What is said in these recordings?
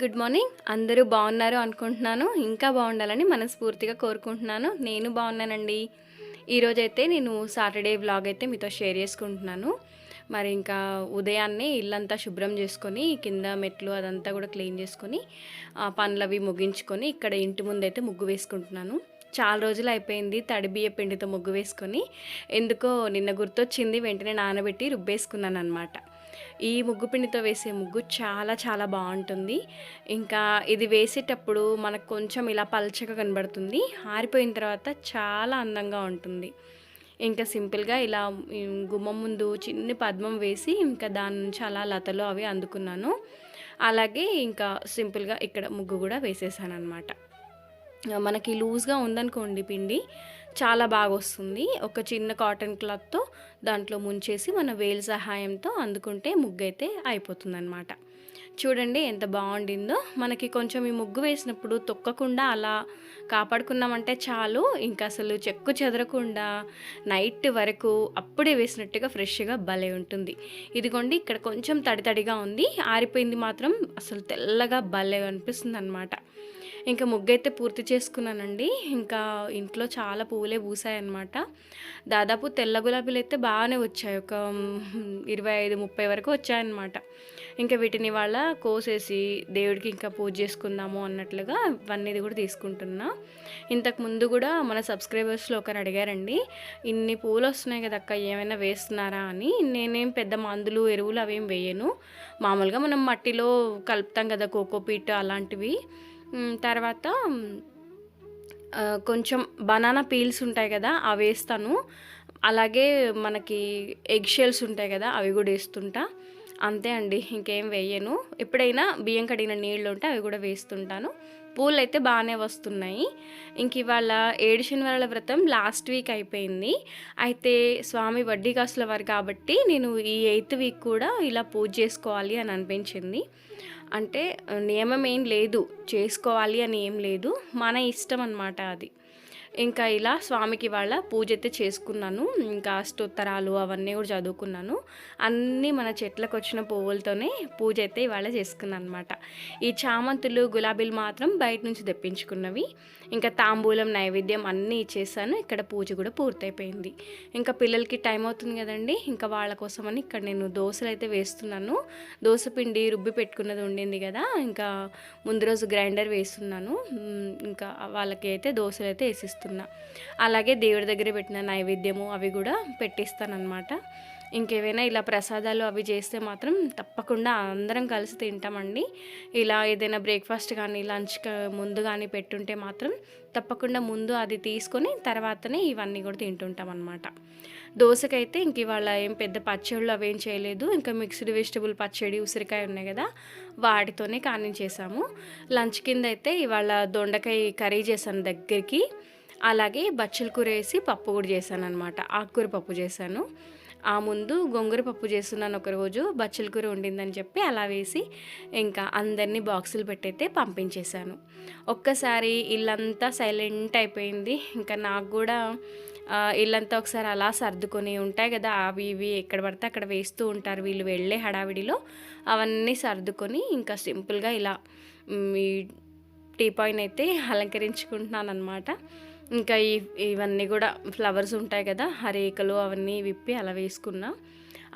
Good morning. అందరూ బాగున్నారు అనుకుంటున్నాను. ఇంకా బాగుండాలని మనస్ఫూర్తిగా కోరుకుంటున్నాను. నేను బాగున్నానండి. ఈరోజైతే నేను సాటర్డే వ్లాగ్ అయితే మీతో షేర్ చేసుకుంటున్నాను. మరి ఇంకా ఉదయాన్నే ఇల్లంతా శుభ్రం చేసుకొని కింద మెట్లు అదంతా కూడా క్లీన్ చేసుకొని పనులవి పనులు అవి ముగించుకొని ఇక్కడ ఇంటి ముందైతే ముగ్గు వేసుకుంటున్నాను. చాలా రోజులు అయిపోయింది తడిబియ్య పిండితో ముగ్గు వేసుకొని. ఎందుకో నిన్న గుర్తొచ్చింది వెంటనే నానబెట్టి రుబ్బేసుకున్నాను అనమాట ఈ ముగ్గు పిండితో వేసే ముగ్గు చాలా చాలా బాగుంటుంది. ఇంకా ఇది వేసేటప్పుడు మనకు కొంచెం ఇలా పల్చగా కనబడుతుంది. ఆరిపోయిన తర్వాత చాలా అందంగా ఉంటుంది. ఇంకా సింపుల్గా ఇలా గుమ్మం ముందు చిన్ని పద్మం వేసి ఇంకా దాని నుంచి అలా లతలు అవి అందుకున్నాను. అలాగే ఇంకా సింపుల్గా ఇక్కడ ముగ్గు కూడా వేసేసాను అనమాట మనకి లూజ్గా ఉందనుకోండి పిండి చాలా బాగా వస్తుంది ఒక చిన్న కాటన్ క్లాత్తో దాంట్లో ముంచేసి మన వేలు సహాయంతో అందుకుంటే ముగ్గు అయితే అయిపోతుందన్నమాట. చూడండి ఎంత బాగుండిందో మనకి కొంచెం ఈ ముగ్గు వేసినప్పుడు తొక్కకుండా అలా కాపాడుకున్నామంటే చాలు. ఇంకా అసలు చెక్కు చెదరకుండా నైట్ వరకు అప్పుడే వేసినట్టుగా ఫ్రెష్గా భలే ఉంటుంది. ఇదిగోండి ఇక్కడ కొంచెం తడి తడిగా ఉంది. ఆరిపోయింది మాత్రం అసలు తెల్లగా భలే అనిపిస్తుంది అనమాట ఇంకా ముగ్గు అయితే పూర్తి చేసుకున్నానండి. ఇంకా ఇంట్లో చాలా పువ్వులే పూసాయన్నమాట. దాదాపు తెల్ల గులాబీలు అయితే బాగానే వచ్చాయి. ఒక ఇరవై ఐదు ముప్పై వరకు వచ్చాయన్నమాట. ఇంకా వీటిని వాళ్ళ కోసేసి దేవుడికి ఇంకా పూజ చేసుకుందాము అన్నట్లుగా ఇవన్నీ కూడా తీసుకుంటున్నా. ఇంతకు ముందు కూడా మన సబ్స్క్రైబర్స్లో ఒకరు అడిగారండి ఇన్ని పూలు వస్తున్నాయి కదా అక్క ఏమైనా వేస్తున్నారా? అని. నేనేం పెద్ద మందులు ఎరువులు అవేం వేయను. మామూలుగా మనం మట్టిలో కలుపుతాం కదా కోకోపీట్ అలాంటివి. తర్వాత కొంచెం బనానా పీల్స్ ఉంటాయి కదా అవి వేస్తాను. అలాగే మనకి ఎగ్ షెల్స్ ఉంటాయి కదా అవి కూడా వేస్తుంటా. అంతే అండి ఇంకేం వేయను. ఎప్పుడైనా బియ్యం కడిగిన నీళ్ళు ఉంటే అవి కూడా వేస్తుంటాను. పూలు అయితే బాగానే వస్తున్నాయి. ఇంక ఇవాళ ఏడు శనివారాల వ్రతం లాస్ట్ వీక్ అయిపోయింది. అయితే స్వామి వడ్డీ కాసుల వారు కాబట్టి నేను ఈ ఎయిత్ వీక్ కూడా ఇలా పూజ చేసుకోవాలి అని అనిపించింది. అంటే నియమం ఏం లేదు. చేసుకోవాలి అని ఏం లేదు. మన ఇష్టం అన్నమాట అది. ఇంకా ఇలా స్వామికి వాళ్ళ పూజ అయితే చేసుకున్నాను. ఇంకా అష్టోత్తరాలు అవన్నీ కూడా చదువుకున్నాను. అన్నీ మన చెట్లకు వచ్చిన పువ్వులతోనే పూజ అయితే ఇవాళ చేసుకున్నాను అనమాట ఈ చామంతులు గులాబీలు మాత్రం బయట నుంచి తెప్పించుకున్నవి. ఇంకా తాంబూలం నైవేద్యం అన్నీ ఇచ్చేసాను. ఇక్కడ పూజ కూడా పూర్తయిపోయింది. ఇంకా పిల్లలకి టైం అవుతుంది కదండి. ఇంకా వాళ్ళ కోసమని ఇక్కడ నేను దోశలు అయితే వేస్తున్నాను. దోశ పిండి రుబ్బి పెట్టుకున్నది ఉండింది కదా. ఇంకా ముందు రోజు గ్రైండర్ వేస్తున్నాను. ఇంకా వాళ్ళకి అయితే దోశలు అయితే వేసిస్తున్నా అలాగే దేవుడి దగ్గర పెట్టిన నైవేద్యము అవి కూడా పెట్టిస్తానన్నమాట. ఇంకేమైనా ఇలా ప్రసాదాలు అవి చేస్తే మాత్రం తప్పకుండా అందరం కలిసి తింటామండి. ఇలా ఏదైనా బ్రేక్ఫాస్ట్ కానీ లంచ్ ముందు కానీ పెట్టుంటే మాత్రం తప్పకుండా ముందు అది తీసుకొని తర్వాతనే ఇవన్నీ కూడా తింటుంటాం అనమాట దోశకైతే ఇంక ఇవాళ ఏం పెద్ద పచ్చళ్ళు అవేం చేయలేదు. ఇంకా మిక్స్డ్ వెజిటబుల్ పచ్చడి ఉసిరికాయ ఉన్నాయి కదా వాటితోనే కానించేసాము. లంచ్ కింద అయితే ఇవాళ దొండకాయ కర్రీ చేశాను దగ్గరికి. అలాగే బచ్చల కూర వేసి పప్పు కూడా చేశాను అనమాట ఆకుకూర పప్పు చేశాను. ఆ ముందు గొంగూర పప్పు చేస్తున్నాను ఒకరోజు. బచ్చల కూర ఉండిందని చెప్పి అలా వేసి ఇంకా అందరినీ బాక్సులు పెట్టయితే పంపించేశాను. ఒక్కసారి ఇల్లంతా సైలెంట్ అయిపోయింది. ఇంకా నాకు కూడా ఇల్లంతా ఒకసారి అలా సర్దుకొని ఉంటాయి కదా అవి ఇవి ఎక్కడ పడితే అక్కడ వేస్తూ ఉంటారు. వీళ్ళు వెళ్ళే హడావిడిలో అవన్నీ సర్దుకొని ఇంకా సింపుల్గా ఇలా ఈ టీ పాయిన్ అయితే అలంకరించుకుంటున్నాను అనమాట ఇంకా ఈ ఇవన్నీ కూడా ఫ్లవర్స్ ఉంటాయి కదా హరేకలు అవన్నీ విప్పి అలా వేసుకున్నా.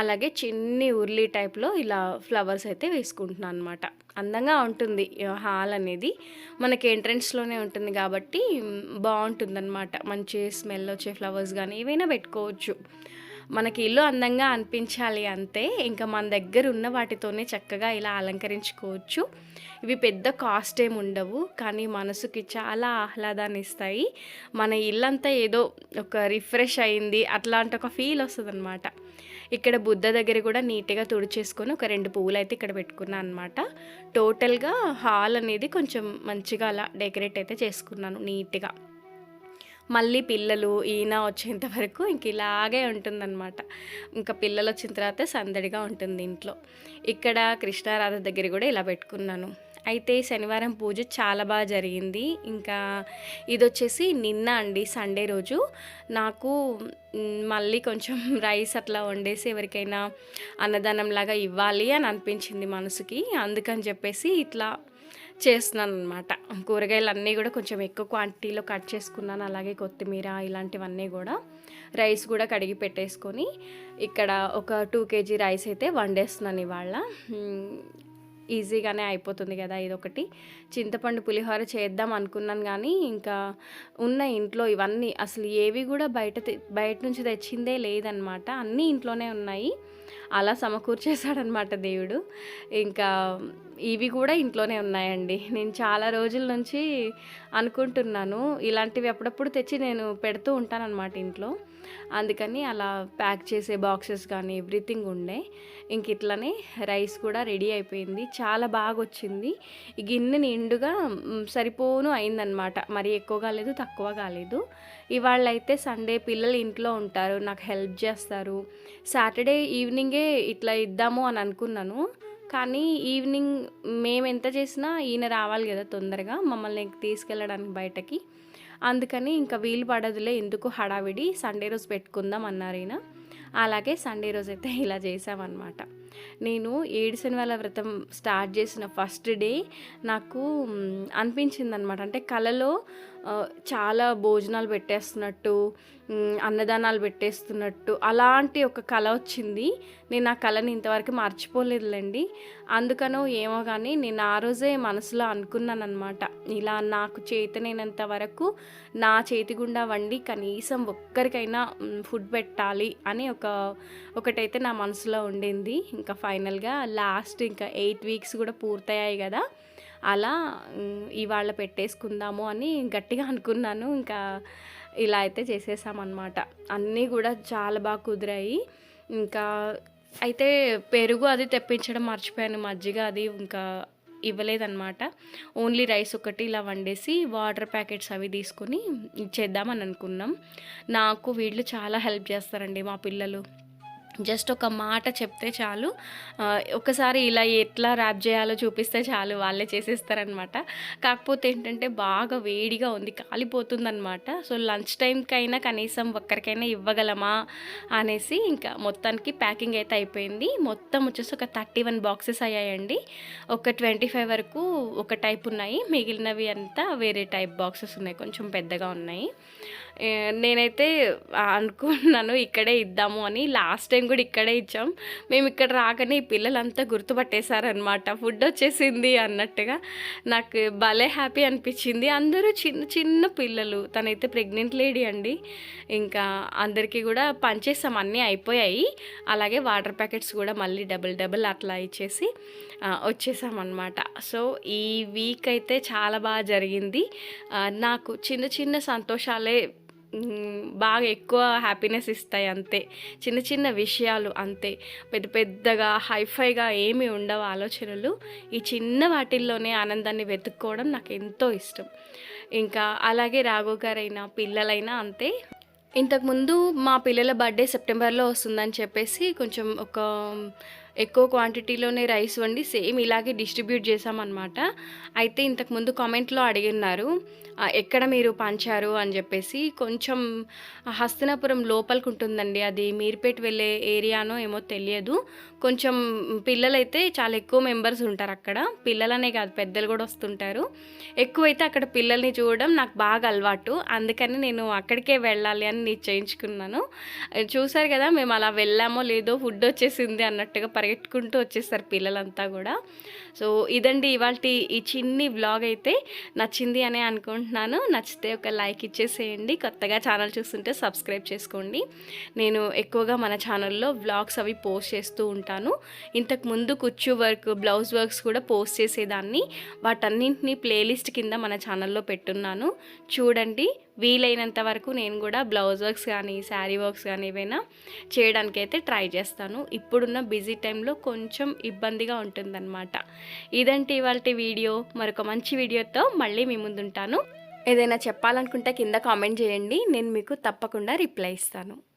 అలాగే చిన్ని ఉర్లీ టైప్లో ఇలా ఫ్లవర్స్ అయితే వేసుకుంటున్నాను అనమాట అందంగా ఉంటుంది హాల్ అనేది. మనకి ఎంట్రన్స్లోనే ఉంటుంది కాబట్టి బాగుంటుంది అనమాట మంచి స్మెల్ వచ్చే ఫ్లవర్స్ కానీ ఏవైనా పెట్టుకోవచ్చు. మనకి ఇల్లు అందంగా అనిపించాలి అంతే ఇంకా మన దగ్గర ఉన్న వాటితోనే చక్కగా ఇలా అలంకరించుకోవచ్చు. ఇవి పెద్ద కాస్ట్ ఏమి ఉండవు కానీ మనసుకి చాలా ఆహ్లాదాన్ని ఇస్తాయి. మన ఇల్లంతా ఏదో ఒక రిఫ్రెష్ అయింది అట్లాంటి ఒక ఫీల్ వస్తుంది అనమాట ఇక్కడ బుద్ధ దగ్గర కూడా నీట్గా తుడిచేసుకొని ఒక రెండు పువ్వులు అయితే ఇక్కడ పెట్టుకున్నాను అనమాట టోటల్గా హాల్ అనేది కొంచెం మంచిగా అలా డెకరేట్ అయితే చేసుకున్నాను నీట్గా. మళ్ళీ పిల్లలు ఈయన వచ్చేంత వరకు ఇంక ఇలాగే ఉంటుందన్నమాట. ఇంకా పిల్లలు వచ్చిన తర్వాత సందడిగా ఉంటుంది ఇంట్లో. ఇక్కడ కృష్ణారాధ దగ్గర కూడా ఇలా పెట్టుకున్నాను. అయితే శనివారం పూజ చాలా బాగా జరిగింది. ఇంకా ఇది వచ్చేసి నిన్న అండి సండే రోజు. నాకు మళ్ళీ కొంచెం రైస్ అట్లా వండేసి ఎవరికైనా అన్నదానం లాగా ఇవ్వాలి అని అనిపించింది మనసుకి. అందుకని చెప్పేసి ఇట్లా చేస్తున్నాను అనమాట కూరగాయలు అన్నీ కూడా కొంచెం ఎక్కువ క్వాంటిటీలో కట్ చేసుకున్నాను. అలాగే కొత్తిమీర ఇలాంటివన్నీ కూడా రైస్ కూడా కడిగి పెట్టేసుకొని ఇక్కడ ఒక టూ కేజీ రైస్ అయితే వండేస్తున్నాను ఇవాళ. ఈజీగానే అయిపోతుంది కదా ఇదొకటి. చింతపండు పులిహోర చేద్దాం అనుకున్నాను కానీ ఇంకా ఉన్న ఇంట్లో ఇవన్నీ అసలు ఏవి కూడా బయట బయట నుంచి తెచ్చిందే లేదనమాట. అన్నీ ఇంట్లోనే ఉన్నాయి. అలా సమకూర్చేశాడనమాట దేవుడు. ఇంకా ఇవి కూడా ఇంట్లోనే ఉన్నాయండి. నేను చాలా రోజుల నుంచి అనుకుంటున్నాను. ఇలాంటివి అప్పుడప్పుడు తెచ్చి నేను పెడుతూ ఉంటానన్నమాట ఇంట్లో. అందుకని అలా ప్యాక్ చేసే బాక్సెస్ కానీ ఎవ్రీథింగ్ ఉండే. ఇంక ఇట్లనే రైస్ కూడా రెడీ అయిపోయింది. చాలా బాగా వచ్చింది ఈ గిన్నె నిండుగా సరిపోను అయిందనమాట. మరి ఎక్కువ కాలేదు తక్కువ కాలేదు ఇవాళ అయితే సండే పిల్లలు ఇంట్లో ఉంటారు. నాకు హెల్ప్ చేస్తారు. సాటర్డే ఈవినింగే ఇట్లా ఇద్దాము అని అనుకున్నాను. కానీ ఈవినింగ్ మేము ఎంత చేసినా ఈయన రావాలి కదా తొందరగా. మమ్మల్ని తీసుకెళ్ళడానికి బయటకి. అందుకని ఇంకా వీలు పడదులే ఎందుకు హడావిడి? సండే రోజు పెట్టుకుందాం అన్నారు అలాగే సండే రోజు అయితే ఇలా చేసామన్నమాట నేను ఏడు శనివాల వ్రతం స్టార్ట్ చేసిన ఫస్ట్ డే నాకు అనిపించింది అనమాట అంటే కలలో చాలా భోజనాలు పెట్టేస్తున్నట్టు అన్నదానాలు పెట్టేస్తున్నట్టు అలాంటి ఒక కళ వచ్చింది. నేను ఆ కళని ఇంతవరకు మర్చిపోలేదులేండి. అందుకనో ఏమో కానీ నేను ఆ రోజే మనసులో అనుకున్నాను అనమాట ఇలా నాకు చేతనైనంత వరకు నా చేతి గుండా వండి కనీసం ఒక్కరికైనా ఫుడ్ పెట్టాలి అని ఒక ఒకటైతే నా మనసులో ఉండింది. ఇంకా ఫైనల్గా లాస్ట్ ఇంకా ఎయిట్ వీక్స్ కూడా పూర్తయ్యాయి కదా. అలా ఇవాళ పెట్టేసుకుందాము అని గట్టిగా అనుకున్నాను. ఇంకా ఇలా అయితే చేసేసామన్నమాట. అన్నీ కూడా చాలా బాగా కుదిరాయి. ఇంకా అయితే పెరుగు అది తెప్పించడం మర్చిపోయాను. మజ్జిగ అది ఇంకా ఇవ్వలేదన్నమాట. ఓన్లీ రైస్ ఒకటి ఇలా వండేసి వాటర్ ప్యాకెట్స్ అవి తీసుకొని ఇచ్చేద్దామని అనుకున్నాం. నాకు వీళ్ళు చాలా హెల్ప్ చేస్తారండి మా పిల్లలు. జస్ట్ ఒక మాట చెప్తే చాలు. ఒకసారి ఇలా ఎట్లా ర్యాప్ చేయాలో చూపిస్తే చాలు వాళ్ళే చేసేస్తారనమాట కాకపోతే ఏంటంటే బాగా వేడిగా ఉంది కాలిపోతుందనమాట సో లంచ్ టైంకైనా కనీసం ఒక్కరికైనా ఇవ్వగలమా అనేసి ఇంకా మొత్తానికి ప్యాకింగ్ అయితే అయిపోయింది. మొత్తం వచ్చేసి ఒక థర్టీ వన్ బాక్సెస్ అయ్యాయండి. ఒక ట్వంటీ ఫైవ్ వరకు ఒక టైప్ ఉన్నాయి. మిగిలినవి అంతా వేరే టైప్ బాక్సెస్ ఉన్నాయి కొంచెం పెద్దగా ఉన్నాయి. నేనైతే అనుకున్నాను ఇక్కడే ఇద్దాము అని. లాస్ట్ టైం కూడా ఇక్కడే ఇచ్చాం. మేము ఇక్కడ రాగానే ఈ పిల్లలంతా గుర్తుపట్టేశారనమాట ఫుడ్ వచ్చేసింది అన్నట్టుగా. నాకు భలే హ్యాపీ అనిపించింది. అందరూ చిన్న చిన్న పిల్లలు. తనైతే ప్రెగ్నెంట్ లేడీ అండి. ఇంకా అందరికీ కూడా పంచేసాం అన్నీ అయిపోయాయి. అలాగే వాటర్ ప్యాకెట్స్ కూడా మళ్ళీ డబుల్ డబుల్ అట్లా ఇచ్చేసి వచ్చేసామన్నమాట. సో ఈ వీక్ అయితే చాలా బాగా జరిగింది. నాకు చిన్న చిన్న సంతోషాలే బాగా ఎక్కువ హ్యాపీనెస్ ఇస్తాయి అంతే. చిన్న చిన్న విషయాలు అంతే. పెద్ద పెద్దగా హైఫైగా ఏమి ఉండవు ఆలోచనలు. ఈ చిన్న వాటిల్లోనే ఆనందాన్ని వెతుక్కోవడం నాకు ఎంతో ఇష్టం. ఇంకా అలాగే రాఘో గారైనా పిల్లలైనా అంతే. ఇంతకుముందు మా పిల్లల బర్త్డే సెప్టెంబర్లో వస్తుందని చెప్పేసి కొంచెం ఒక ఎక్కువ క్వాంటిటీలోనే రైస్ వండి సేమ్ ఇలాగే డిస్ట్రిబ్యూట్ చేసామన్నమాట అయితే ఇంతకుముందు కామెంట్లో అడిగినారు ఎక్కడ మీరు పంచారు? అని చెప్పేసి కొంచెం హస్తినాపురం లోపలికి ఉంటుందండి. అది మీరుపేట వెళ్ళే ఏరియానో ఏమో తెలియదు. కొంచెం పిల్లలైతే చాలా ఎక్కువ మెంబర్స్ ఉంటారు అక్కడ. పిల్లలనే కాదు పెద్దలు కూడా వస్తుంటారు. ఎక్కువైతే అక్కడ పిల్లల్ని చూడడం నాకు బాగా అలవాటు. అందుకని నేను అక్కడికే వెళ్ళాలి అని నిశ్చయించుకున్నాను. చూసారు కదా మేము అలా వెళ్ళామో లేదో ఫుడ్ వచ్చేసింది అన్నట్టుగా పరిగెట్టుకుంటూ వచ్చేస్తారు పిల్లలంతా కూడా. సో ఇదండి ఇవాళ ఈ చిన్ని వ్లాగ్ అయితే. నచ్చింది అనే అనుకుంటున్నాను. నచ్చితే ఒక లైక్ ఇచ్చేసేయండి. కొత్తగా ఛానల్ చూస్తుంటే సబ్స్క్రైబ్ చేసుకోండి. నేను ఎక్కువగా మన ఛానల్లో వ్లాగ్స్ అవి పోస్ట్ చేస్తూ ఉంటాను. ఇంతకు ముందు కుచ్చు వర్క్ బ్లౌజ్ వర్క్స్ కూడా పోస్ట్ చేసేదాన్ని. వాటన్నింటినీ ప్లేలిస్ట్ కింద మన ఛానల్లో పెట్టున్నాను. చూడండి వీలైనంత వరకు నేను కూడా బ్లౌజ్ వర్క్స్ కానీ శారీ వర్క్స్ కానీ ఏవైనా చేయడానికి అయితే ట్రై చేస్తాను. ఇప్పుడున్న బిజీ టైంలో కొంచెం ఇబ్బందిగా ఉంటుందన్నమాట. ఇదంటే ఇవాళ వీడియో. మరొక మంచి వీడియోతో మళ్ళీ మీ ముందుంటాను. ఏదైనా చెప్పాలనుకుంటే కింద కామెంట్ చేయండి. నేను మీకు తప్పకుండా రిప్లై ఇస్తాను.